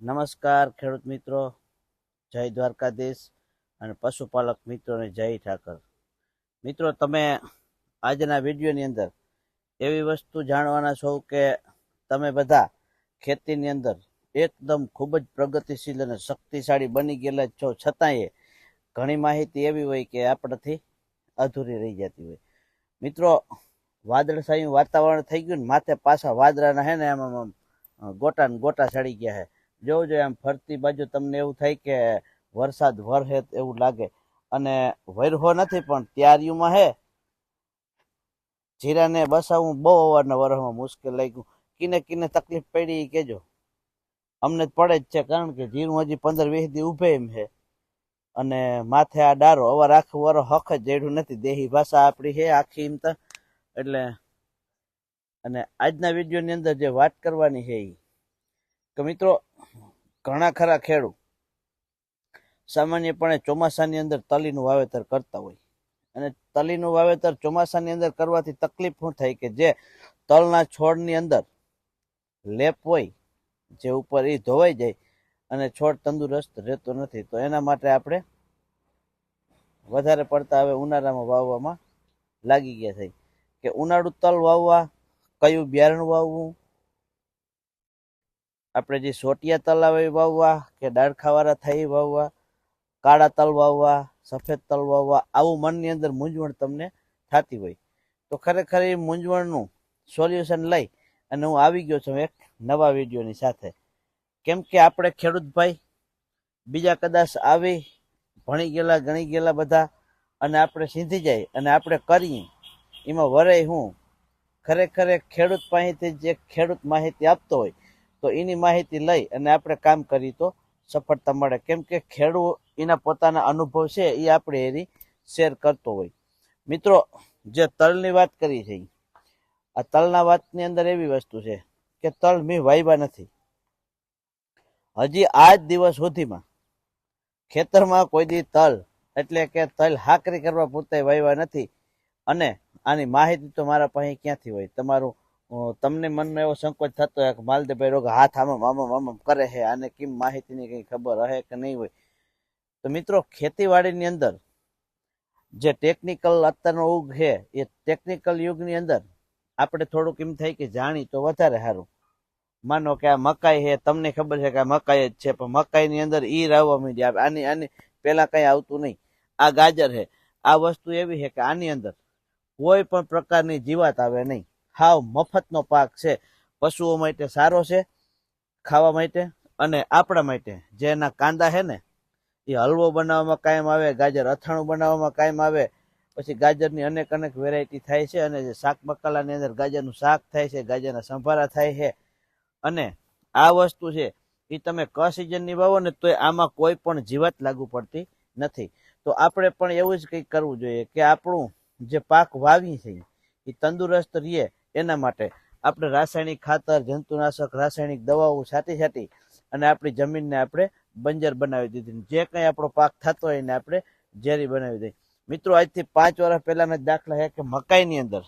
નમસ્કાર, ખેડૂત મિત્રો. જય દ્વારકાધીશ અને પશુપાલક મિત્રોને જય ઠાકર. મિત્રો, તમે આજના વિડીયોની અંદર એવી વસ્તુ જાણવાના છો કે તમે બધા ખેતીની અંદર એકદમ ખૂબ જ પ્રગતિશીલ અને શક્તિશાળી બની ગયેલા છો. છતાંય ઘણી માહિતી એવી હોય કે આપણાથી અધૂરી રહી જતી હોય. મિત્રો, વાદળછાયું વાતાવરણ થઈ ગયું ને માથે પાછા વાદળાના હે ને એમાં ગોટા ગોટા ચડી ગયા છે જોઈએ આમ ફરતી બાજુ તમને એવું થાય કે વરસાદ વરહે એવું લાગે. અને વરહો નથી પણ ત્યારીઓમાં હે, જીરાને બસાવવું બહુ અવારના વરસમાં મુશ્કેલ લાગ્યું. કિને કિને તકલીફ પડી કેજો. અમને જ પડે જ છે, કારણ કે જીરું હજી પંદર વીસ દી ઉભે એમ છે અને માથે આ ડારો અવાર આખું વરો હખ જ જેડું નથી. દેહી ભાષા આપણી છે આખી એમ તો. એટલે, અને આજના વિડીયોની અંદર જે વાત કરવાની છે એ કે મિત્રો, ઘણા ખરા ખેડૂત સામાન્યપણે ચોમાસાની અંદર તલીનું વાવેતર કરતા હોય અને તલીનું વાવેતર ચોમાસાની અંદર કરવાથી તકલીફ શું થાય કે જે તલના છોડની અંદર લેપ હોય, જે ઉપર એ ધોવાઈ જાય અને છોડ તંદુરસ્ત રહેતો નથી, તો એના માટે આપણે વધારે પડતા હવે ઉનાળામાં વાવવામાં લાગી ગયા થઈ કે ઉનાળુ તલ વાવવા, કયું બિયારણ વાવવું આપણે જે સોટિયા તલ આવે એ વાવવા કે ડાળખાવાળા થાય વાવવા, કાળા તલ વાવવા, સફેદ તલ વાવવા, આવું મનની અંદર મૂંઝવણ તમને થતી હોય. તો ખરેખર એ મૂંઝવણનું સોલ્યુશન લઈ અને હું આવી ગયો છું એક નવા વિડીયોની સાથે. કેમ કે આપણે ખેડૂત ભાઈ બીજા કદાચ આવી, ભણી ગયેલા, ગણી ગયેલા બધા અને આપણે સીધી જાય અને આપણે કરીએ, એમાં વરાય હું ખરેખર ખેડૂત પાસેથી જે ખેડૂત માહિતી આપતો હોય તો એની માહિતી લઈ અને આપણે કામ કરી તો સફળતા મળે. કેમ કે ખેડૂત એના પોતાના અનુભવ છે, એ આપણે એની શેર કરતો હોય. મિત્રો, જે તલની વાત કરી છે, આ તલના વાતની અંદર એવી વસ્તુ છે કે તલ મેં વાવ્યા નથી. હજી આ જ દિવસ સુધીમાં ખેતરમાં કોઈ દી તલ, એટલે કે તલ હાકરી કરવા પૂરતા વાવ્યા નથી. અને આની માહિતી તો મારા પાસે ક્યાંથી હોય? તમારું તમને મનમાં એવો સંકોચ થતો હોય કે માલદેભાઈ રોગ હાથ આમાં આમમ આમમ કરે છે, આને કેમ માહિતીની કંઈ ખબર રહે કે નહીં હોય? તો મિત્રો, ખેતીવાડીની અંદર જે ટેકનિકલ અત્યારનો યુગ છે, એ ટેકનિકલ યુગની અંદર આપણે થોડુંક એમ થાય કે જાણી તો વધારે સારું. માનો કે આ મકાઈ છે, તમને ખબર છે કે આ મકાઈ જ છે, પણ મકાઈની અંદર ઈ આવવા માંડી આવે આની આની પહેલાં કંઈ આવતું નહીં. આ ગાજર છે, આ વસ્તુ એવી છે કે આની અંદર કોઈ પણ પ્રકારની જીવાત આવે નહીં. હાવ મફતનો પાક છે. પશુઓ માટે સારો છે, ખાવા માટે અને આપણા માટે. જે એના કાંદા છે ને, એ હલવો બનાવવામાં કાયમ આવે, ગાજર અથાણું બનાવવામાં કાયમ આવે. પછી ગાજરની અનેક અનેક વેરાયટી થાય છે અને જે શાક મકાલાની અંદર ગાજરનું શાક થાય છે, ગાજરના સંભારા થાય છે. અને આ વસ્તુ છે, એ તમે ક સિઝનની વાવો ને તો આમાં કોઈ પણ જીવાત લાગુ પડતી નથી. તો આપણે પણ એવું જ કંઈક કરવું જોઈએ કે આપણું જે પાક વાવી છે, એ તંદુરસ્ત રહીએ એના માટે આપણે રાસાયણિક ખાતર, જંતુનાશક, રાસાયણિક દવાઓ છાંટી છાંટી અને આપણી જમીનને આપણે બંજર બનાવી દીધી જે કંઈ આપણો પાક થતો હોય એને આપણે ઝેરી બનાવી દઈએ. મિત્રો, આજથી પાંચ વર્ષ પહેલાના દાખલા છે કે મકાઈની અંદર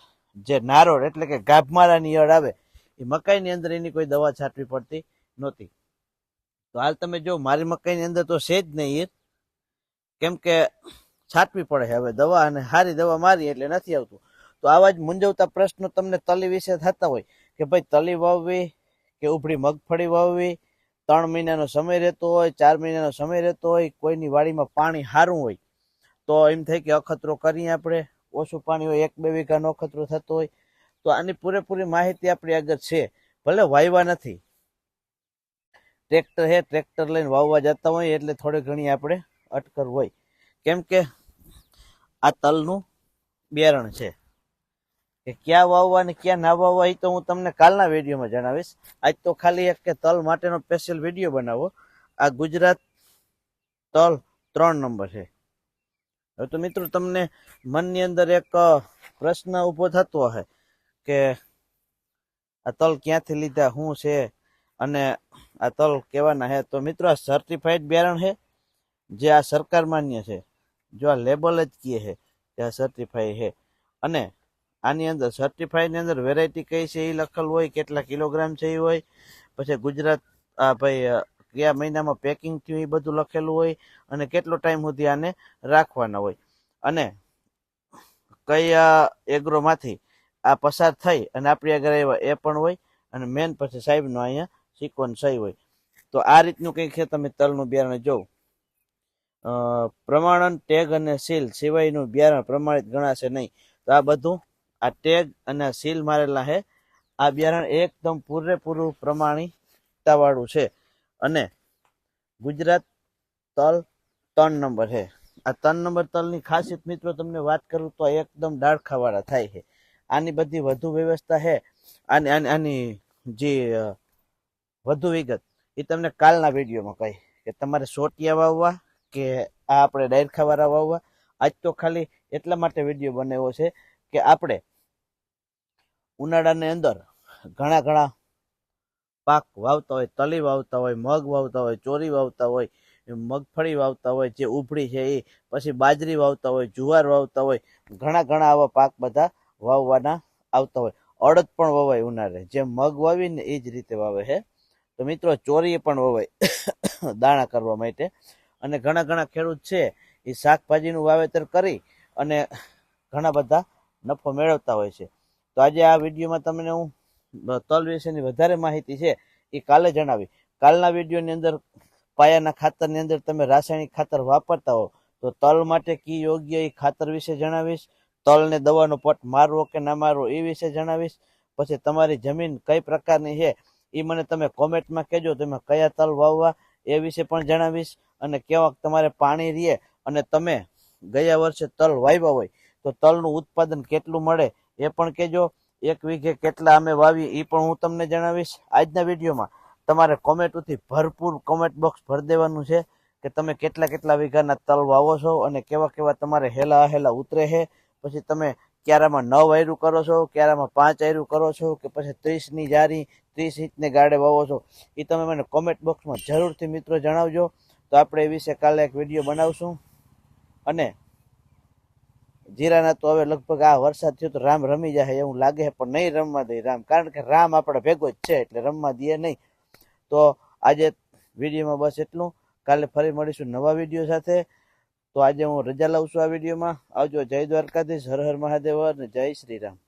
જે નારોળ એટલે કે ગાભમારાની ઈયળ આવે, એ મકાઈની અંદર એની કોઈ દવા છાંટવી પડતી નહોતી. તો હાલ તમે જો, મારી મકાઈની અંદર તો છે જ નહીં ઈયર કેમ કે છાંટવી પડે હવે દવા અને સારી દવા મારી એટલે નથી આવતું. તો આવા જ મૂંઝવતા પ્રશ્નો તમને તલી વિશે થતા હોય કે ભાઈ તલી વાવવી કે ઉભળી મગફળી વાવવી, ત્રણ મહિનાનો સમય રહેતો હોય, ચાર મહિનાનો સમય રહેતો હોય, કોઈની વાડીમાં પાણી સારું હોય, તો એમ થાય કે અખતરો કરીએ આપણે, ઓછું પાણી હોય, એક બે વીઘાનો અખતરો થતો હોય, તો આની પૂરેપૂરી માહિતી આપણી આગળ છે. ભલે વાયવા નથી. ટ્રેક્ટર હે, ટ્રેક્ટર લઈને વાવવા જતા હોય એટલે થોડી ઘણી આપણે અટકર હોય. કેમ કે આ તલનું બિયારણ છે. કે ક્યાં વાવવા ને ક્યાં ના વાવવા એ તો હું તમને કાલના વિડીયોમાં જણાવીશ. આજ તો ખાલી એક કે તલ માટેનો સ્પેશિયલ વીડિયો બનાવો. આ ગુજરાત તલ ત્રણ નંબર છે. હવે તો મિત્રો તમને મનની અંદર એક પ્રશ્ન ઊભો થતો હોય કે આ તલ ક્યાંથી લીધા, શું છે? અને આ તલ કેવાના છે? તો મિત્રો આ સર્ટિફાઈડ બિયારણ છે, જે આ સરકાર માન્ય છે. જો આ લેબલ જ કહે છે કે આ સર્ટિફાઈ છે. અને આની અંદર સર્ટિફાઈડની અંદર વેરાયટી કઈ છે એ લખેલ હોય, કેટલા કિલોગ્રામ છે એ હોય, પછી ગુજરાત, આ ભાઈ કયા મહિનામાં પેકિંગ થયું એ બધું લખેલું હોય અને કેટલો ટાઈમ સુધી આને રાખવાના હોય. અને કયા એગ્રોમાંથી આ પસાર થઈ અને આપણી આગળ આવ્યા એ પણ હોય અને મેન પછી સાહેબનો અહીંયા સિક્વન્સ સહી હોય. તો આ રીતનું કંઈક છે તમે તલનું બિયારણ જોવું. પ્રમાણન, ટેગ અને સીલ સિવાયનું બિયારણ પ્રમાણિત ગણાશે નહીં. તો આ બધું આ ટેગ અને સીલ મારેલા છે આ બિયારણ એકદમ પૂરેપૂરું પ્રમાણિકતાવાળું છે. અને ગુજરાત તલ ત્રણ નંબર છે આ ત્રણ નંબર તલની ખાસિયત મિત્રો તમને વાત કરું તો એકદમ ડાળખાવાળા થાય છે. આની બધી વધુ વ્યવસ્થા છે આની આની જે વધુ વિગત એ તમને કાલના વિડીયોમાં કહી કે તમારે સોટિયા વાવવા કે આ આપણે ડાયરખાવાળા વાવવા? આજ તો ખાલી એટલા માટે વીડિયો બનાવ્યો છે કે આપણે ઉનાળાની અંદર ઘણા ઘણા પાક વાવતા હોય, તલી વાવતા હોય, મગ વાવતા હોય, ચોરી વાવતા હોય, મગફળી વાવતા હોય, જે ઉભળી છે એ, પછી બાજરી વાવતા હોય, જુવાર વાવતા હોય, ઘણા ઘણા આવા પાક બધા વાવવાના આવતા હોય. અડદ પણ વવાય ઉનાળે. જેમ મગ વાવીને એ જ રીતે વાવે છે. તો મિત્રો, ચોરી પણ વવાય દાણા કરવા માટે. અને ઘણા ઘણા ખેડૂત છે, એ શાકભાજીનું વાવેતર કરી અને ઘણા બધા નફો મેળવતા હોય છે. તો આજે આ વિડીયોમાં તમને હું તલ વિશેની વધારે માહિતી છે એ કાલે જણાવી. કાલના વિડીયોની અંદર પાયાના ખાતરની અંદર તમે રાસાયણિક ખાતર વાપરતા હો, તો તલ માટે કી યોગ્ય એ ખાતર વિશે જણાવીશ, તલને દવાનો પટ મારવો કે ના મારવો એ વિશે જણાવીશ, પછી તમારી જમીન કઈ પ્રકારની છે એ મને તમે કોમેન્ટમાં કહેજો તમે કયા તલ વાવવા એ વિશે પણ જણાવીશ, અને કેવા તમારે પાણી રહે અને તમે ગયા વર્ષે તલ વાવ્યા હોય, તો તલનું ઉત્પાદન કેટલું મળે એ પણ કહેજો, એક વીઘે કેટલા અમે વાવીએ એ પણ હું તમને જણાવીશ આજના વિડીયોમાં. તમારે કોમેન્ટોથી ભરપૂર કોમેન્ટ બોક્સ ભરી દેવાનું છે કે તમે કેટલા કેટલા વીઘાના તલ વાવો છો અને કેવા કેવા તમારે હેલા હેલા ઉતરે છે. પછી તમે ક્યારામાં નવ આયરું કરો છો, ક્યારામાં પાંચ આયરું કરો છો, કે પછી ત્રીસની જારી, ત્રીસ ઇંચને ગાડે વાવો છો એ તમે મને કોમેન્ટ બોક્સમાં જરૂરથી મિત્રો જણાવજો. તો આપણે એ વિશે કાલે એક વીડિયો બનાવશું. અને જીરાના તો હવે લગભગ આ વરસાદ થયો તો રામ રમી જાય એવું લાગે છે, પણ નહીં રમવા દે રામ. કારણ કે રામ આપણે ભેગો જ છે એટલે રમવા દે નહીં. તો આજે વિડીયોમાં બસ એટલું. કાલે ફરી મળીશું નવા વીડિયો સાથે. તો આજે હું રજા લઉં છું આ વિડીયોમાં. આવજો જય દ્વારકાધીશ, હર હર મહાદેવ અને જય શ્રી રામ.